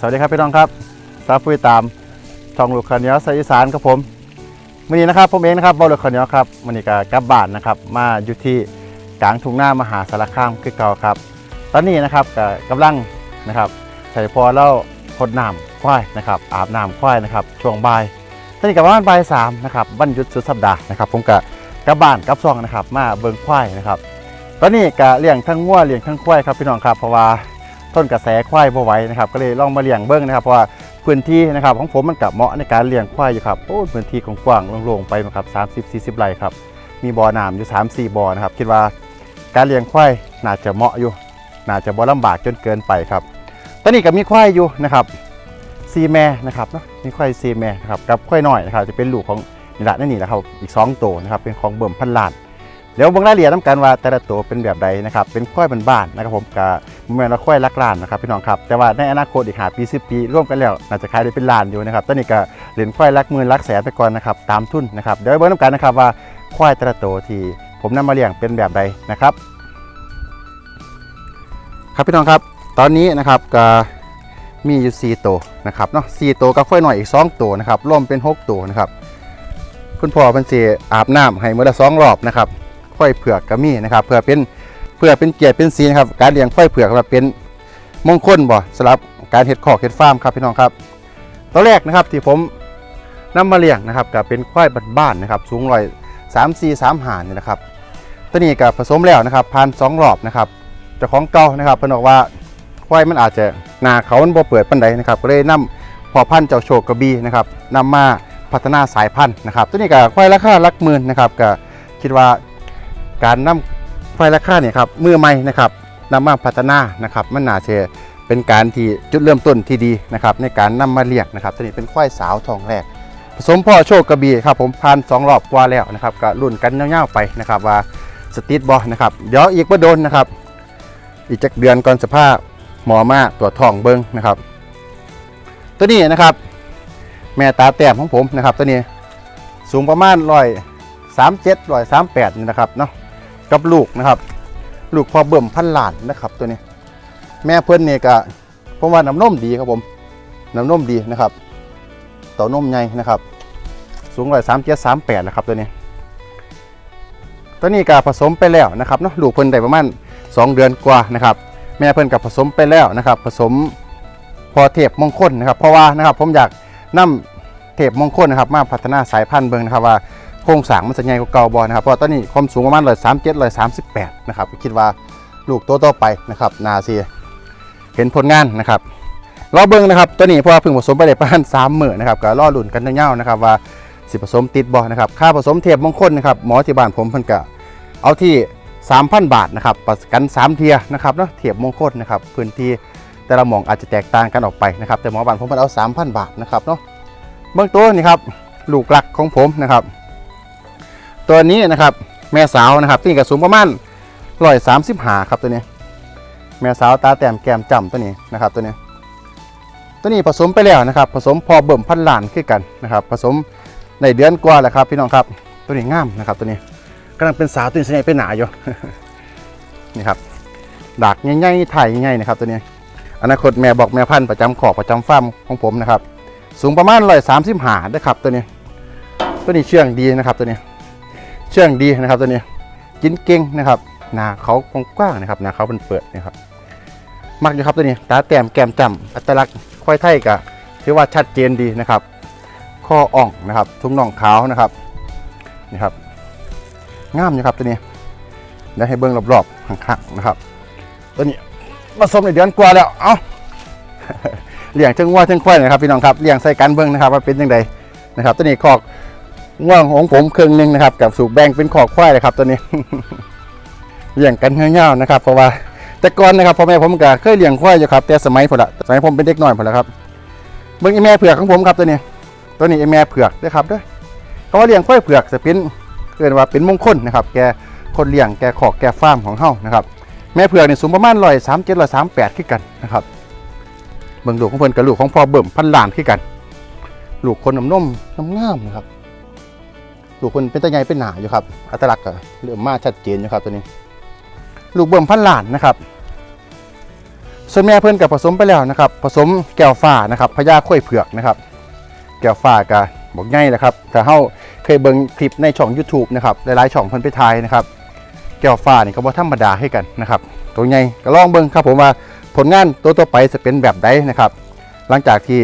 สวัสดีครับพี่น้องครับซาฟุยตามช่องลูกขาวเนียสายอีสานครับผมวันนี้นะครับผมเองนะครับบอลลูกขาวเนียวครับวันนี้ก็กลับบ้านนะครับ มาอยู่ที่กลางทุ่งหน้ามหาสารคามคือเก่าครับ ตอนนี้นะครับก็กำลังนะครับใส่พอแล้วพดน้ำควายนะครับอาบน้ำควายนะครับช่วงบ่ายตอนนี้กับประมาณบ่ายสามนะครับวันหยุดสุดสัปดาห์นะครับ ผมก็กลับบ้านกลับซ่องนะครับ มาเบิ่งควายนะครับ ตอนนี้ก็เลี้ยงทั้งงัวเลี้ยงทั้งควายครับพี่น้องครับเพราะว่า ต้นกระแสควายบ่ไหวนะครับก็เลยลองมาเลี้ยงเบิ้งนะครับเพราะว่าพื้นที่นะครับของผมมันกับเหมาะในการเลี้ยงควายอยู่ครับโอ้พื้นที่กว้างๆโล่งๆไปนะครับ30 40ไร่ครับมีบ่อน้ำอยู่3 4บ่อนะครับคิดว่าการเลี้ยงควายน่าจะเหมาะอยู่ น่าจะบ่ลำบากจนเกินไปครับตอนนี้ก็มีควายอยู่นะครับซีแม่นะครับเนาะมีควายซีแม่นะครับกับควายน้อยนะครับจะเป็นลูกของนี่ละนั่นนี่แหละครับอีกสองตัวนะครับเป็นของเบิ่มพันล้าน เดี๋ยวเบิ่งรายละเอียดน้ำกันว่าแต่ละตัวเป็นแบบใดนะครับเป็นควายเป็นบ้านนะครับผมกับมเมนต์ว่าควายลักล้านนะครับพี่น้องครับแต่ว่าในอนาคตอีกหาปีสิปีร่วมกันแล้วน่าจะขายได้เป็นล้านอยู่นะครับตอนนี้ก็เหรียญควายลักหมื่นลักแสนไปก่อนนะครับตามทุนนะครับเดี๋ยวเบิ่งน้ำกันนะครับว่าควายแต่ละตัวที่ผมนำมาเลี้ยงเป็นแบบใดนะครับ ครับพี่น้องครับตอนนี้นะครับก็มีอยู่ 4 ตัวนะครับเนาะ4ตัวกับควายหน่อยอีก 2 ตัวนะครับรวมเป็น 6 ตัวนะครับคุณพ่อเป็นสีอาบน้ำให้เมื้อละสองรอบนะครับ ควายเผือกก็มีนะครับ เพื่อเป็นเพื่อเป็นเกียรติเป็นสีนครับการเลี้ยงควายเผือกแบบเป็นมงคลบ่สำหรับการเฮ็ดคอกเฮ็ดฟาร์มครับพี่น้องครับตัวแรกนะครับที่ผมนำมาเลี้ยงนะครับก็เป็นควายบ้านๆนะครับ สูงร้อยสามสี่สามหานนี่นะครับตัวนี้ก็ผสมแล้วนะครับผ่านสองรอบนะครับเจ้าของเก่านะครับเพิ่นบอกว่าควายมันอาจจะหนาเขามันบ่เปิดปานใดนะครับก็เลยนำพอพันธุ์เจ้าโชคกระบี่นะครับนำมาพัฒนาสายพันธุ์นะครับ ตัวนี้ก็ควายราคาหลักหมื่นนะครับก็คิดว่า การนำควายราคาเนี่ยครับมือใหม่นะครับนำมาพัฒนานะครับมันน่าจะเป็นการที่จุดเริ่มต้นที่ดีนะครับในการนำมาเลี้ยงนะครับตัวนี้เป็นควายสาวทองแรก ผสมพ่อโชคกระบี่ครับผมผ่านสองรอบกว่าแล้วนะครับก็รุ่นกันเงาวๆไปนะครับว่าสติดบอนะครับเดี๋ยวอีกว่าโดนนะครับ อีกจักเดือนก่อนสภาพหมอมาตรวทองเบิ้งนะครับ ตัวนี้นะครับ แม่ตาแต้มของผมนะครับ ตัวนี้สูงประมาณร้อยสามเจ็ดร้อยสามแปดนี่นะครับเนาะ กับลูกนะครับ ลูกพอเบิ่มพันหลานนะครับ ตัวนี้ แม่เพื่อนนี่ก็ผมว่าน้ำนมดีครับผมน้ำนมดีนะครับเต่านมใหญ่นะครับ สูงร้อยสามเจ็ดสามแปดนะครับตัวนี้ ตัวนี้ก็ผสมไปแล้วนะครับเนาะลูกเพิ่นได้ประมาณสองเดือนกว่านะครับ แม่เพิ่นกับผสมไปแล้วนะครับ ผสมพอเทพมงคลนะครับ เพราะว่านะครับผมอยากนำเทพมงคลนะครับ มาพัฒนาสายพันธุ์เบิงนะครับว่า ครงสร้างมันจะใหญ่กว่าเก่าบอนะครับเพราะว่าตอนนี้ความสูงประมาณร้อยสามเจ็ดร้อยสามสิบแปดนะครับคิดว่าลูกตัวต่อไปนะครับนาซีเห็นผลงานนะครับรอเบิ้งนะครับตัวนี้เพราะว่าเพิ่งผสมไปได้ประมาณสามหมื่นนะครับก็รอหลุ่นกันเงาๆนะครับว่าสิผสมติดบอนะครับค่าผสมเทียบมงคลนะครับหมอที่บ้านผมเพิ่นก็เอาที่ 3,000 บาทนะครับประกัน 3 เทียนะครับเนาะเทียบมงคลนะครับพื้นที่แต่ละหมองอาจจะแตกต่างกันออกไปนะครับแต่หมอบ้านผมเพิ่นเอา 3,000 บาทนะครับเนาะเบื้องต้นนี่ครับลูกหลักของผมนะครับ ตัวนี้นะครับแม่สาวนะครับที่กระสูงประมาณร้อยสามสิบหาครับตัวนี้ แม่สาวตาแต้มแก้มจำตัวนี้นะครับตัวนี้ ตัวนี้ผสมไปแล้วนะครับ ผสมพอเบิ่มพันลานขึ้นกันนะครับ ผสมในเดือนกว่าแหล้วครับ พี่น้องครับตัวนี้งามนะครับตัวนี้กำลังเป็นสาวตัวนี้ใหญ่เป็นหนาอยู่นี่ครับดักใหญ่ๆถ่ายใหญ่ๆนะครับตัวนี้อนาคตแม่บอกแม่พันธุ์ประจำขอบประจำฟาร์มของผมนะครับ สูงประมาณร้อยสามสิบหาด้ครับตัวนี้ ตัวนี้เชื่องดีนะครับตัวนี้ เชื่องดีนะครับตัวนี้กินเก่งนะครับหน้าเขากว้างๆนะครับหน้าเขาเป็นเปิดนะครับมักอยู่ครับตัวนี้ตาแต้มแก้มจำอัตลักษณ์ควายไทยก็ถือว่าชัดเจนดีนะครับข้ออ่องนะครับ ทุ่งน่องขาวนะครับนี่ครับงามอยู่ครับตัวนี้เดี๋ยวให้เบิ้งรอบๆข้างๆนะครับ ตัวนี้ผสมในเดือนกว่าแล้วเอ้าเลี้ยงทั้งวัวทั้งควายนะครับพี่น้องครับเลี้ยงใส่กันเบิ้งนะครับว่าเป็นยังไงนะครับ ตัวนี้คอก ง่วงของผมครึ่งหนึ่งนะครับ กับสูบแบ่งเป็นขอกควายเลยครับตัวนี้เลี้ยงกันเงี้ยวๆนะครับ เพราะว่าแต่ก่อนนะครับพ่อแม่ผมก็เคยเลี้ยงควายอยู่ครับแต่สมัยผมละสมัยผมเป็นเด็กน้อยผมละครับเบิ่งอีแม่เผือกของผมครับตัวนี้ ตัวนี้อีแม่เผือกด้วยครับด้วยเขาว่าเลี้ยงควายเผือกจะเป็นเรียกว่าเป็นมงคลนะครับ แกคนเลี้ยงแกขอกแกฟาร์มของเฮานะครับแม่เผือกเนี่ยสูงประมาณร้อยสามเจ็ดร้อยสามแปดขึ้นกันนะครับเบิ่งลูกของเพิ่นกับลูกของพ่อเบิ่มพันล้านขึ้นกัน ลูกคนน้ำนมน้ำงามนะครับ ลูกคนเป็นตาใหญ่เป็นหนาอยู่ครับ อัตลักษณ์ก็เริ่มมาชัดเจนอยู่ครับตัวนี้ ลูกเบิ่มพันหลานนะครับ ส่วนแม่เพิ่อนกับผสมไปแล้วนะครับ ผสมแก้วฟ้านะครับพญาข้อยเผือกนะครับ แก้วฟ้าก็บอกง่ายแหละครับถ้าเฮาเคยเบิ่งคลิปในช่อง YouTube นะครับหลายๆช่องเพิ่นไปถ่ายนะครับ แก้วฟ้านี่ก็บ่ธรรมดาให้กันนะครับ ตัวใหญ่ก็ลองเบิ่งครับผมว่าผลงานตัวต่อไปจะเป็นแบบใดนะครับ หลังจากที่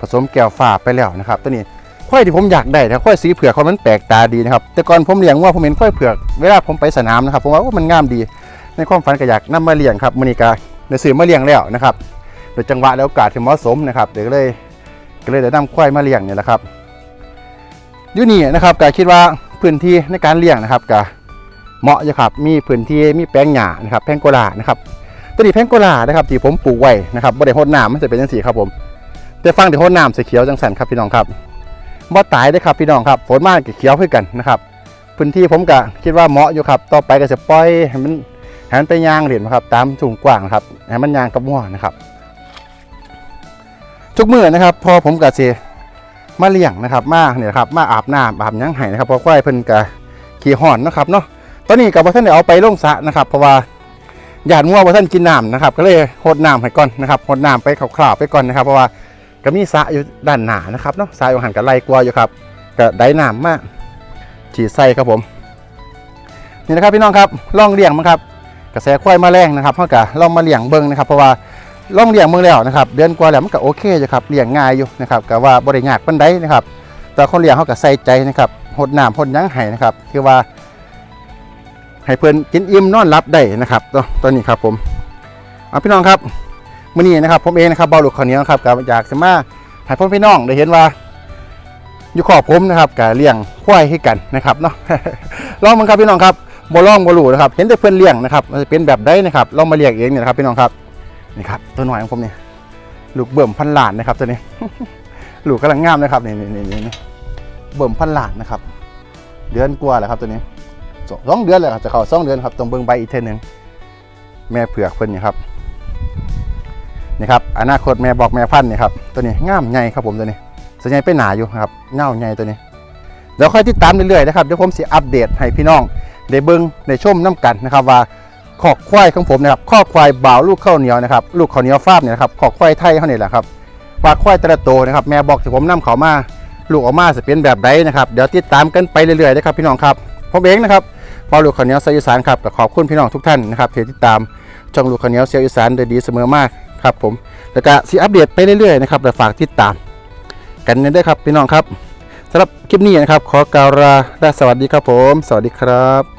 ผสมแก้วฟ้าไปแล้วนะครับ ตัวนี้ ควายที่ผมอยากได้นะควายสีเผือกเขามันแปลกตาดีนะครับแต่ก่อนผมเลี้ยงว่าผมเห็นควายเผือกเวลาผมไปสนามนะครับผมว่ามันงามดี ในความฝันก็อยากนำมาเลี้ยงครับมือนี้ก็ได้ซื้อมาเลี้ยงแล้วนะครับโดยจังหวะและโอกาสที่เหมาะสมนะครับเดี๋ยวก็เลยก็เลยได้นำควายมาเลี้ยงเนี่ยแหละครับอยู่นี่นะครับก็คิดว่าพื้นที่ในการเลี้ยงนะครับก็เหมาะอยู่ครับมีพื้นที่มีแปลงหญ้านะครับแพงโกลานะครับตัวนี้แพงโกลานะครับที่ผมปลูกไว้นะครับบ่ได้รดน้ำมันจะเป็นจังซี่ครับผมแต่ฟังที่รดน้ำสีเขียวจังสันครับพี่น้องครับ บ่ตายได้ครับพี่น้องครับฝนมากก็เขียวขึ้นกันนะครับพื้นที่ผมก็คิดว่าเหมาะอยู่ครับ ต่อไปก็จะปล่อยให้มันให้มันไปยางเหรียญครับ ตามสูงกว้างครับให้มันยางกับหัวนะครับ ทุกมื้อนะครับพอผมกับเสมาเลี้ยงนะครับ มาเนี่ยครับมาอาบน้ำอาบยังไห้นะครับเพราะควายเพิ่นก็ขี่ห่อนนะครับเนาะตอนนี้กับว่าท่านเอาไปลงสะนะครับ เพราะว่าหยาดงัวว่าท่านกินน้ำนะครับ ก็เลยหดน้ำให้ก่อนนะครับหดน้ำไปคร่าวๆไปก่อนนะครับ เพราะว่า ก็มีสระอยู่ด้านหน้านะครับเนาะสระอยู่หันกับไล่กลัวอยู่ครับก็ได้น้ำมากฉีดใส่ครับผม นี่นะครับพี่น้องครับล่องเลี้ยงมั้งครับ กระแสควายมาแรงนะครับเท่ากับลองมาเลี้ยงเบิ้งนะครับ เพราะว่าล่องเลี้ยงเบิ้งแล้วนะครับ เดือนกว่าแล้วมันก็โอเคอยู่ครับเลี้ยงง่ายอยู่นะครับก็ว่าบริยากปานใดนะครับ แต่คนเลี้ยงเขาก็ใส่ใจนะครับหดน้ำหดยังไห้นะครับคือว่า ให้เพิ่อนกินอิ่มนอนรับได้นะครับตัวตัวนี้ครับผมเอาพี่น้องครับ มื้อนี้นะครับผมเองนะครับเบาลูกข้าวเหนียวนะครับก็อยากจะมาให้พ่อพี่น้องได้เห็นว่า อยู่ขอบผมนะครับกับเลี้ยงควายให้กันนะครับเนาะลองมันครับพี่น้องครับบ่ลองบ่รู้นะครับ เห็นแต่เพื่อนเลี้ยงนะครับมันจะเป็นแบบใดนะครับลองมาเลี้ยงเองเนี่ยนะครับพี่น้องครับนี่ครับตัวหน่อยของผมเนี่ยลูกเบิ่มพันหลานนะครับตัวนี้ลูกกำลังงามนะครับนี่นี่นี่นี่เบิ่มพันหลานนะครับ เดือนกว่าแล้วครับตัวนี้สองเดือนแล้วครับจะเข้าสองเดือนครับต้องเบิ่งใบอีกเทอหนึงแม่เผือกเพิ่นนี่ครับ นี่ครับอนาคตแม่บอกแม่พันธุ์นี่ครับตัวนี้งามใหญ่ครับผมตัวนี้ส่วนใหญ่เป็นหนาอยู่ครับเง่าใหญ่ตัวนี้เดี๋ยวค่อยติดตามเรื่อยๆนะครับเดี๋ยวผมสิอัปเดตให้พี่น้องได้เบิ้งได้ชมน้กันนะครับว่าขอกควายของผมนะครับข้อควายบ่าวลูกข้าวเหนียวนะครับลูกข้าวเหนียวฟาร์มเนี่ยนะครับขอกควายไทยเขาเนี่ยแหละครับว่าควายแต่ละตัวนะครับแม่บอกที่ผมนํเขามาลูกออกมาจะเป็นแบบใดนะครับเดี๋ยวติดตามกันไปเรื่อยๆนะครับพี่น้องครับผมเองนะครับพอลูกข้าวเหนียวเสียอีสานครับขอบคุณพี่น้องทุกท่านนะครับที่ติดตามช่องลูกข้าวเหนียวเสียอีสานโดยดีเสมอมาก ครับผมแล้วก็สีอัปเดตไปเรื่อยๆนะครับแต่ฝากติดตามกันด้วยครับพี่น้องครับสำหรับคลิปนี้นะครับ ขอกล่าวลาและสวัสดีครับผม สวัสดีครับ